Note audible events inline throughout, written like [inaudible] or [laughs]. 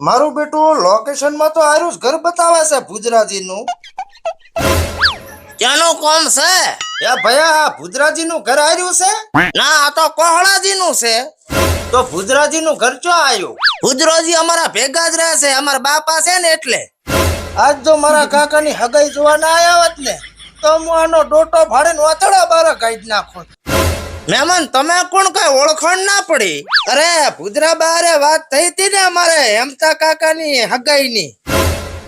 મારું બેટું લોકેશનમાં તો આરું ઘર બતાવે છે ભુજરાજી નું ક્યાંનું કોમ છે? એ ભયા ભુજરાજી નું ઘર આર્યું છે? ના આ તો કોહળાજી નું છે. તો ભુજરાજી નું ઘર ચો આવ્યું ભુજરાજી અમારા ભેગા જ રહે છે અમારા બાપા છે ને એટલે. આજ જો મારા કાકાની હગાઈ જોવા ના આવ્યા હોત ને તો હું આનો ડોટો ફાડીને વાતડા બારા કાઢી નાખો મહેમાન તમે કોણ કઈ ઓળખાણ ના પડી? અરે ભુજરા બારે વાત થઈ હતી ને અમારે, હેમતા કાકાની હગાઈની.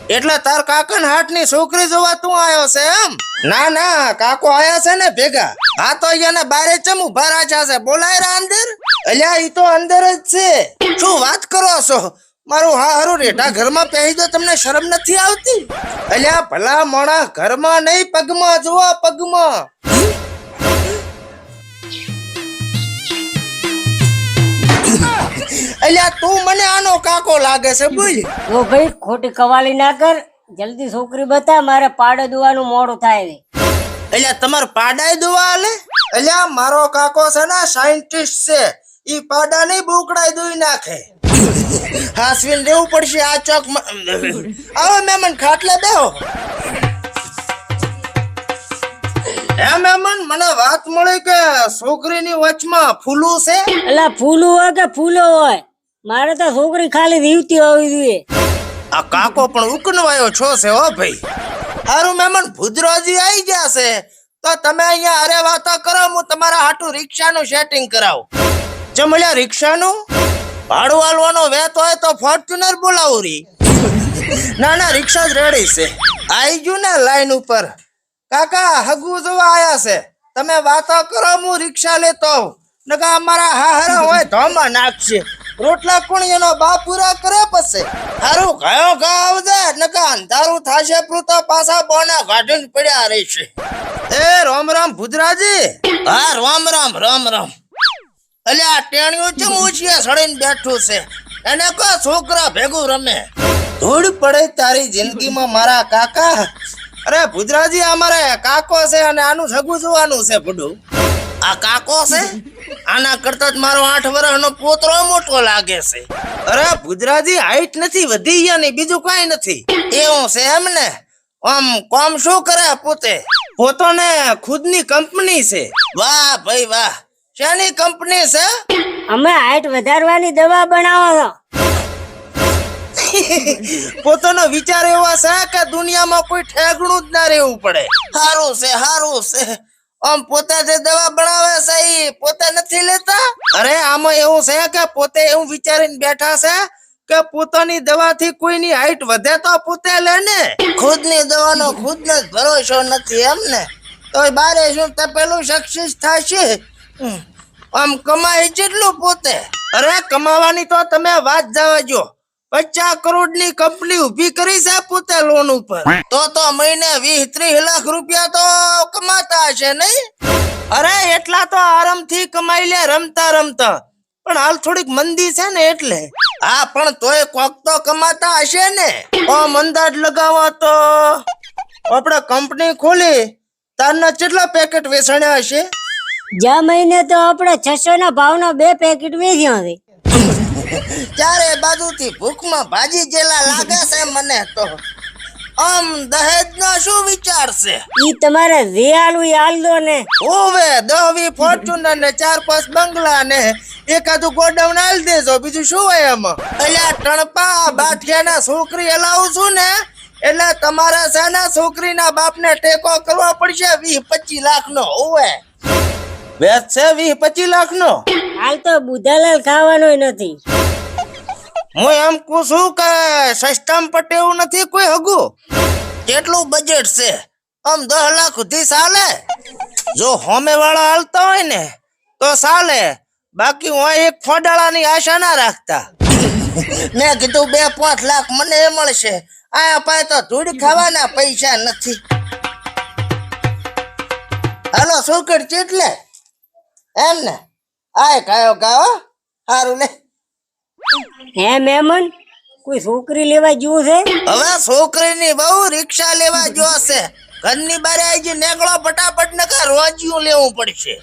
એટલે તાર કાકન હાટની છોકરી જોવા તું આવ્યો છે એમ? ના ના, કાકો આયા છે ને ભેગા. હા તો અહીંયા બારે ચમ ઊભા રાજા છે. બોલાય રા અંદર. અલ્યા, ઈ તો અંદર જ છે. શું વાત કરો છો? મારું હા હારું રેઢા ઘરમાં પહેરી દો, તમને શરમ નથી આવતી? અલ્યા, ભલા મોણા ઘરમાં નહીં, પગમાં જોવા પગમાં. અલ્યા તું મને આનો કાકો લાગે છે બોલ. ઓ ભાઈ ખોટી કવાલી ના કર. જલ્દી છોકરી બતા મારે પાડે દુવાનું મોડું થાય અલ્યા તમાર પાડાય દુવા આલે અલ્યા મારો કાકો છે ને સાયન્ટિસ્ટ છે. ઈ પાડા નહીં બુકડાઈ દુઈ નાખે. હાસવીન રહેવું પડશે આ ચોક આવો મેમન ખાટલે બેહો. હે મહેમાન મને વાત મળી કે છોકરીની વચમાં ફૂલું છે? એટલે ફૂલું હોય કે ફૂલો હોય? મારે તો છોકરી ખાલી રીવતી હોવી જોઈએ. આ કાકો પણ ઉકનવાયો છો છે, હો ભાઈ. હારું મેમન ભુદરોજી આવી ગયા છે. તો તમે અહીંયા અરે વાતો કરો, હું તમારા હાટુ રિક્ષાનું સેટિંગ કરાવું. ચમલ્યા રિક્ષાનું? ભાડું આલવાનો વેત હોય તો ફોર્ચ્યુનર બોલાવું રી. ના ના, રિક્ષા જ રેડી છે. આવી ગયું ને લાઈન ઉપર. કાકા, હગુ જોવા આયા છે. તમે વાતો કરો, હું રિક્ષા લેતો આવું. નકા અમારા હાહરા હોય ધોમાં નાખશે. રોટલા કોણ એનો બા પૂરા કરે પછી. તારું કયો ઘા આવજે નકા અંધારું થાશે પ્રું તો પાછા બોના ગાઢન પડ્યા રહેશે. એ રામ રામ ભુજરાજી. હા રામ રામ રામ રામ. અલે આ ટેણીઓ ચમ ઉછીએ સડીને બેઠું છે? એને કો છોકરા ભેગું રમે? ધૂળ પડે તારી જિંદગીમાં મારા કાકા. અરે ભુજરાજી અમારે કાકો છે અને આનું સગું જોવાનું છે ભડું. આ કાકો છે? આના કરતા જ મારો આઠ વર્ષનો પોતરો મોટો લાગે છે. અરે ભુજરાજી હાઈટ નથી વધી ગયા ની બીજું કઈ નથી. એવું છે એમ ને? આમ કોમ શું કરે પોતે? પોતાને ખુદની કંપની છે. વાહ ભાઈ વાહ. શેની કંપની છે? અમે હાઈટ વધારવાની દવા બનાવો છો. [laughs] પોતાનો વિચાર એવો છે કે દુનિયામાં કોઈ ઠેકણું જ ના રહેવું પડે. સારું છે સારું છે. આમ પોતા જે દવા બનાવે છે ઈ પોતે નથી લેતા? અરે, આમાં એવું છે કે પોતે એવું વિચારીને બેઠા છે કે પોતાની દવાથી કોઈની હાઈટ વધે તો પોતે લે ને. ખુદની દવાનો ખુદને જ ભરોસો નથી એમ ને. તો બારે શું તપેલું સક્સેસ થશે. આમ કમાય જેટલું પોતે. અરે, કમાવાની તો તમે વાત જવા જો પચાસ કરોડની કંપની ઊભી કરી છે પોતે લોન ઉપર. તો તો મહિને વીસ ત્રીસ લાખ રૂપિયા તો કમાતા હશે નહીં? અરે એટલા તો આરામથી કમાઈ લે રમતા રમતા. પણ હાલ થોડીક મંદી છે ને એટલે. હા પણ તોય કોક તો કમાતા હશે ને. આમ અંદાજ લગાવો તો. આપણે કંપની ખોલી તારના કેટલા પેકેટ વેચાણ્યા હશે? જ્યાં મહિને તો આપણે છસો ના ભાવના બે પેકેટ વેચ્યા છે ચારે બાજુથી ભૂખમાં ભાજી જેલા લાગે છે મને તો. આમ દહેજ નો શું વિચાર છે? ઈ તમારે જે આલું આલ દો ને. ઓવે દહવી ફોર્ચ્યુનર ને ચાર પાંચ બંગલા ને એકાદું ગોડાઉન આલ દેજો બીજું શું હોય એમાં? અલ્યા ટણપા બાઠિયાના છોકરી હલાવું છું ને એટલે તમારા છે ને છોકરીના બાપને ટેકો કરવો પડશે વીસ પચીસ લાખ નો ઓવે વેચ છે વીસ પચીસ લાખ નો હાલ તો બુધાલાલ ખાવાનો નથી. હું એમ કહું છું કે સસ્તામ એવું નથી કોઈ હગુ. કેટલું બજેટ છે? આમ દસ લાખ સુધી ચાલે. જો હોમે વાળા હાલતા હોય ને, તો ચાલે. બાકી હું એક ફોડાળાની આશા ના રાખતા. મેં કીધું બે પાંચ લાખ મને એ મળશે. આ પાસે તો ધૂળ ખાવાના પૈસા નથી. હાલો સુકડ ચીટલે એમ ને? આય કાયો ગાઓ સારું લે. હે મેમન કોઈ છોકરી લેવા જેવું છે? હવે છોકરીની બહુ રિક્ષા લેવા જોશે ઘરની બારે આઈ નેકળો ફટાફટ નકા રોજિયું લેવું પડશે.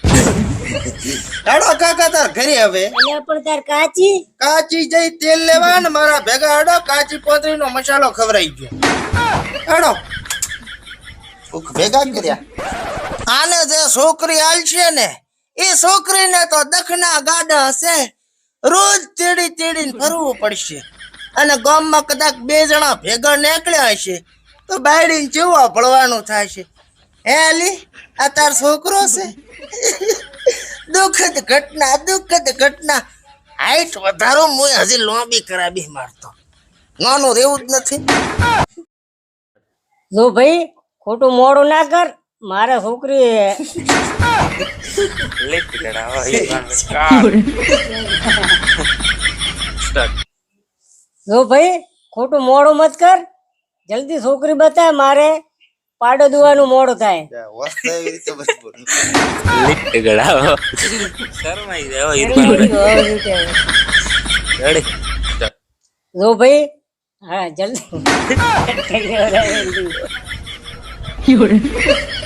હેડો કાકા તાર ઘરે હવે. એટલે પણ તાર કાચી? કાચી જઈ તેલ લેવા ને મારા ભેગા હેડો કાચી પોતરી નો મસાલો ખવરાઈ ગયો. હેડો. ભેગા કર્યા. આને જે છોકરી આલશે ને એ છોકરીને તો દખના ગાડા હશે. રોજ તેડી તેડીને ફરવું પડશે. અને ગામમાં કદાચ બે જણા ભેગા નીકળ્યા હશે, તો બાયડીને જેવા ભળવાનું થાય છે. હે અલી, આ તાર છોકરો છે? દુઃખદ ઘટના દુઃખદ ઘટના. હાઈટ વધારો હું હજી લોબી કરાવી મારતો. નાનું રહેવું જ નથી. જો ભાઈ, ખોટું મોડું ના કર. મારે છોકરી જો [laughs] [laughs] ભાઈ ખોટું મોડું મત કર. જલ્દી છોકરી બતાય મારે પાડો દુવાનું મોડું થાય. ગળાવો શરમાઈ હો રેડી જો ભાઈ હા જલ્દી. [laughs]